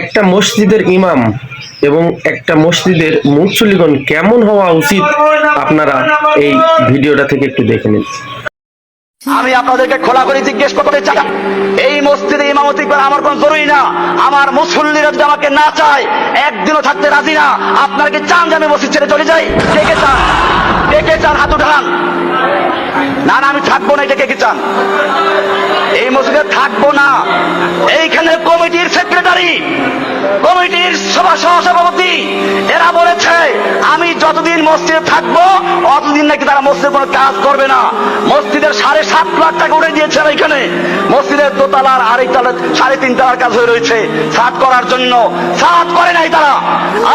একটা মসজিদের ইমাম এবং একটা মসজিদের মুসল্লিগণ কেমন হওয়া উচিত? আপনারা এই ভিডিওটা থেকে একটু দেখে নিন। আমি আপনাদেরকে খোলা করে জিজ্ঞেস করতে চাই, এই মসজিদে ইমামতি করা আমার কোন জরুরি না। আমার মুসল্লিরা যদি আমাকে না চায়, একদিনও থাকতে রাজি না। আপনারা কি চান যে আমি মসজিদ ছেড়ে চলে যাই? কে কে চান? কে কে চান? হাত উঠান। না না, আমি থাকব না, এটা কে কে চান? এই মসজিদে থাকব না। এইখানে কমিটির সেক্রেটারি কমিটির সভা সহসভাপতি এরা বলেছে আমি যতদিন মসজিদে থাকব, অতদিন নাকি তারা মসজিদে কোনো কাজ করবে না। মসজিদের সাড়ে সাত লাখ টাকা উঠে দিয়েছে এখানে। মসজিদের দোতলার আরেক তালা সাড়ে তিন তালার কাজ হয়ে রয়েছে সাত করার জন্য। সাত করে নাই তারা।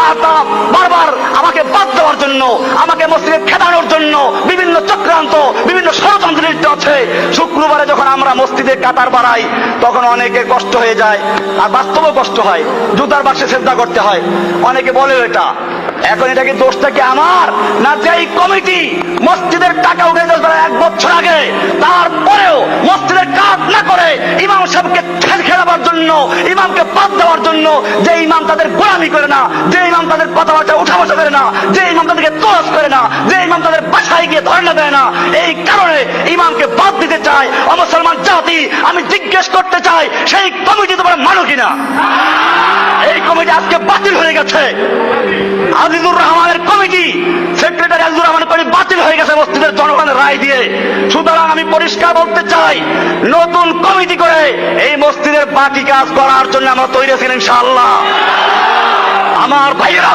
আর তারা বারবার আমাকে বাদ দেওয়ার জন্য, আমাকে মসজিদে খেদানোর জন্য বিভিন্ন চক্রান্ত, বিভিন্ন ষড়যন্ত্র আছে। শুক্রবারে যখন আমরা মসজিদে কাতার বাড়াই, তখন অনেকে কষ্ট হয়ে যায়, আর বাস্তবও কষ্ট হয়। জুতার বাক্সে শ্রদ্ধা করতে হয়। অনেকে বলে এটা এখন এটা কি দোষটা কি আমার? না যেই কমিটি মসজিদের টাকা উঠে তারা এক বছর আগে, তারপরেও মসজিদের কাজ না করে ইমাম সাহেবকে খেল খেলাবার জন্য, ইমামকে বাদ দেওয়ার জন্য যে ইমাম তাদের গোলামি করে না, যে ইমাম তাদের কথাবার্তা উঠা বসা করে না, যে ইমাম তাদেরকে তোয়াজ করে না, যে ইমাম তাদের বাসায় গিয়ে ধর্ণা দেয় না, এই কারণে ইমামকে বাদ দিতে চায় অমুসলমান জাতি। আমি জিজ্ঞেস করতে চাই, সেই কমিটি তোমরা মানো কিনা? এই কমিটি আজকে বাতিল হয়ে গেছে আজিজুর রহমানের কমিটি সেক্রেটারি আজিজুর রহমানের কমিটি বাতিল হয়ে গেছে মসজিদের জনগণের রায় দিয়ে। সুতরাং আমি পরিষ্কার বলতে চাই, নতুন কমিটি করে এই মসজিদের বাকি কাজ করার জন্য আমরা তৈরি আছি ইনশাআল্লাহ। আমার ভাইয়েরা,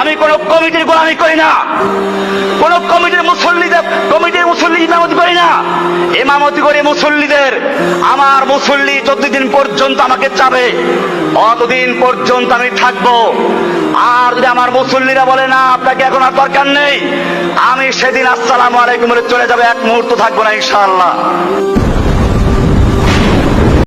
আমি কোন কমিটির গোলামি করি না। কোন কমিটির মুসল্লিদের, কমিটির মুসল্লি ইমামতি করি না। ইমামতি করি মুসল্লিদের। আমার মুসল্লি যতদিন পর্যন্ত আমাকে চাবে, অতদিন পর্যন্ত আমি থাকব। আর যদি আমার মুসল্লিরা বলে, না, আপনাকে এখন আর দরকার নেই, আমি সেদিন আসসালামু আলাইকুম চলে যাবে। এক মুহূর্ত থাকব না, ইনশাআল্লাহ।